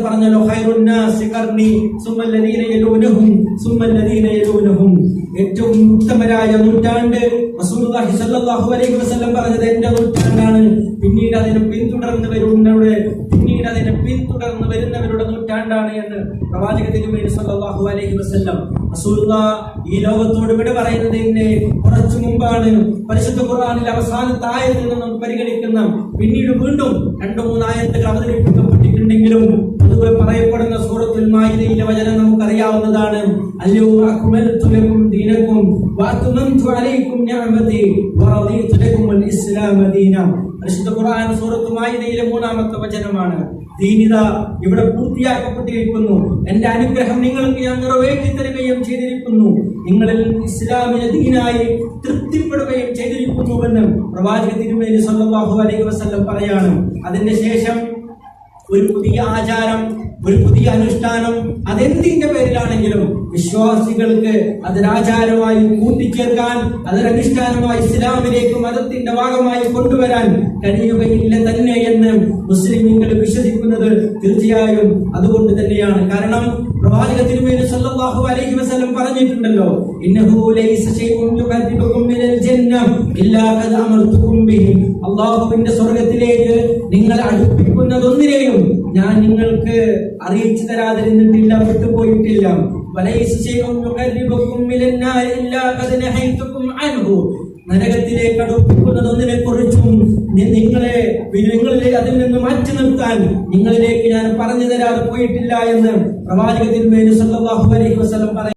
പറഞ്ഞല്ലോ ഏറ്റവും ഉത്തമരായ നൂറ്റാണ്ട് പറഞ്ഞത് എന്റെ നൂറ്റാണ്ടാണ്. പിന്നീട് അതിനെ പിന്തുടർന്ന് വരുന്നവരുടെ പിന്നീട് അതിനെ പിന്തുടർന്ന് വരുന്നവരുടെ നൂറ്റാണ്ടാണ് എന്ന് പ്രവാചക തിരുമേനി സല്ലല്ലാഹു അലൈഹി വസല്ലം റസൂലുള്ള ഈ ലോകത്തോട് വിട പറയുന്നതിന് കുറച്ചു മുമ്പാണ്. പരിശുദ്ധ ഖുർആനിൽ അവസാനത്തെ ആയത്തിൽ നിന്നും പരിഗണിക്കുന്ന പിന്നീട് വീണ്ടും രണ്ടു മൂന്ന് ആയത്തുകൾ അവതരിപ്പിക്കപ്പെട്ടിട്ടുണ്ടെങ്കിലും പറയപ്പെടുന്ന സൂറത്തുൽ മായിദയിലെ വചനം നമുക്കറിയാവുന്നതാണ്. അല്ലയോ അക്മൽതു ലക്കും ദീനകും വഅത്മംതു അലൈക്കും നിഅമതി വറദീതു ലക്കും അൽ ഇസ്ലാമ ദീന. പരിശുദ്ധ ഖുർആൻ സൂറത്തുൽ മായിദയിലെ മൂന്നാമത്തെ വചനമാണ്. ദീനിത ഇവിടെ പൂർത്തിയാക്കപ്പെട്ടിരിക്കുന്നു എന്റെ അനുഗ്രഹം നിങ്ങൾക്ക് ഞാൻ നിറവേറ്റി തരികയും ചെയ്തിരിക്കുന്നു. നിങ്ങളിൽ ഇസ്ലാമിനെ ദീനായി തൃപ്തിപ്പെടുകയും ചെയ്തിരിക്കുന്നുവെന്ന് പ്രവാചക തിരുമേനി സല്ലല്ലാഹു അലൈഹി വസല്ലം പറയാണ്. അതിന്റെ ശേഷം ഒരു പുതിയ ആചാരം ഒരു പുതിയ അനുഷ്ഠാനം അതെന്തിന്റെ പേരിലാണെങ്കിലും വിശ്വാസികൾക്ക് അതൊരാചാരമായി കൂട്ടിച്ചേർക്കാൻ അതൊരനുഷ്ഠാനമായി ഇസ്ലാമിലേക്ക് മതത്തിന്റെ ഭാഗമായി കൊണ്ടുവരാൻ കഴിയുകയില്ല തന്നെ എന്ന് മുസ്ലിമീങ്ങൾ വിശ്വസിക്കുന്നത് തീർച്ചയായും അതുകൊണ്ട് തന്നെയാണ്. കാരണം പ്രവാചക തിരുമേനി സല്ലല്ലാഹു അലൈഹി വസല്ലം പറഞ്ഞിട്ടുണ്ടല്ലോ ഇന്നഹു ലൈസ ശൈഉൻ യുഖദ്ദിബുകും മിനൽ ജന്ന ഇല്ലാ ഖദ അമർതുകും ബിഹി. അല്ലാഹുവിന്റെ സ്വർഗത്തിലേക്ക് നിങ്ങൾ അടുപ്പിക്കുന്നതൊന്നിനെയും ഞാൻ നിങ്ങൾക്ക് അറിയിച്ചു തരാതിരുന്നിട്ടില്ല വിട്ടുപോയിട്ടില്ല. നരകത്തിലേക്ക് അടുപ്പിക്കുന്നതൊന്നിനെ കുറിച്ചും നിങ്ങളെ നിങ്ങളിലെ അതിൽ നിന്ന് മാറ്റി നിർത്താൻ നിങ്ങളിലേക്ക് ഞാൻ പറഞ്ഞു തരാതെ പോയിട്ടില്ല എന്ന് പ്രവാചകത്തിൽ സല്ലല്ലാഹു അലൈഹി പറയും